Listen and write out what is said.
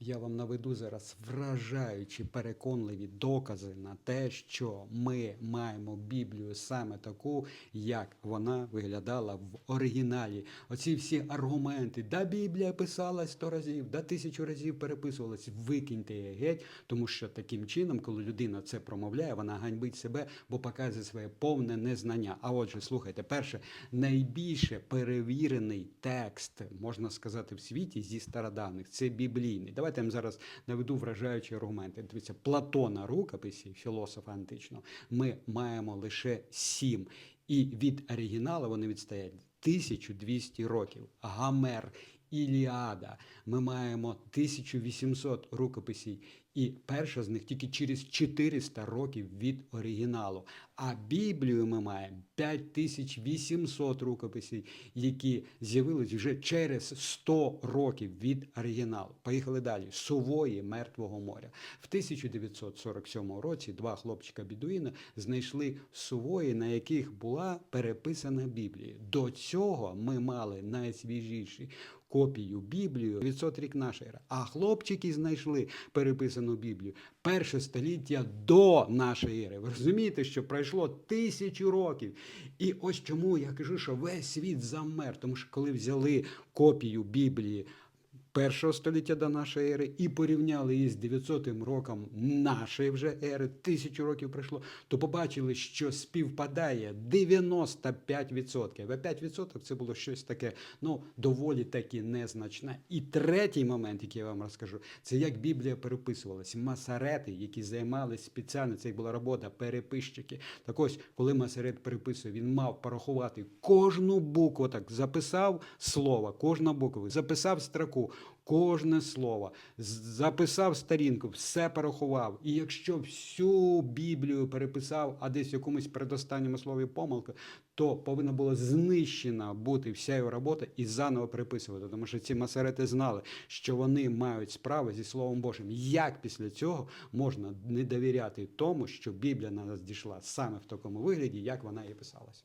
Я вам наведу зараз вражаючі переконливі докази на те, що ми маємо Біблію саме таку, як вона виглядала в оригіналі. Оці всі аргументи, да Біблія писалась сто разів, да тисячу разів переписувалась, викиньте її геть, тому що таким чином, коли людина це промовляє, вона ганьбить себе, бо показує своє повне незнання. А отже, слухайте, перше, найбільше перевірений текст, можна сказати, в світі зі стародавних це біблійний. Давайте я вам зараз наведу вражаючі аргументи. Дивіться, Платона рукописі, філософа античного, ми маємо лише сім. І від оригіналу вони відстоять 1200 років. Гамер, Іліада. Ми маємо 1800 рукописів, і перша з них тільки через 400 років від оригіналу. А Біблію ми маємо 5800 рукописів, які з'явились вже через 100 років від оригіналу. Поїхали далі. Сувої Мертвого моря. В 1947 році два хлопчика бідуїна знайшли сувої, на яких була переписана Біблія. До цього ми мали найсвіжіші копію Біблію 900 рік нашої ери. А хлопчики знайшли переписану Біблію перше століття до нашої ери. Ви розумієте, що пройшло тисячу років. І ось чому я кажу, що весь світ замер, тому що коли взяли копію Біблії. Першого століття до нашої ери і порівняли її з 900 роком нашої вже ери, тисячу років пройшло, то побачили, що співпадає 95%. А 5% це було щось таке, ну, доволі таки незначне. І третій момент, який я вам розкажу, це як Біблія переписувалась. Масарети, які займалися спеціально, це була робота, переписчики. Так ось, коли Масарет переписує, він мав порахувати кожну букву, так записав слово, кожна буква, записав строку. Кожне слово записав сторінку, все порахував. І якщо всю Біблію переписав, а десь в якомусь передостанньому слові помилка, то повинна була знищена бути вся його робота і заново переписувати. Тому що ці масарети знали, що вони мають справу зі Словом Божим. Як після цього можна не довіряти тому, що Біблія на нас дійшла саме в такому вигляді, як вона і писалася?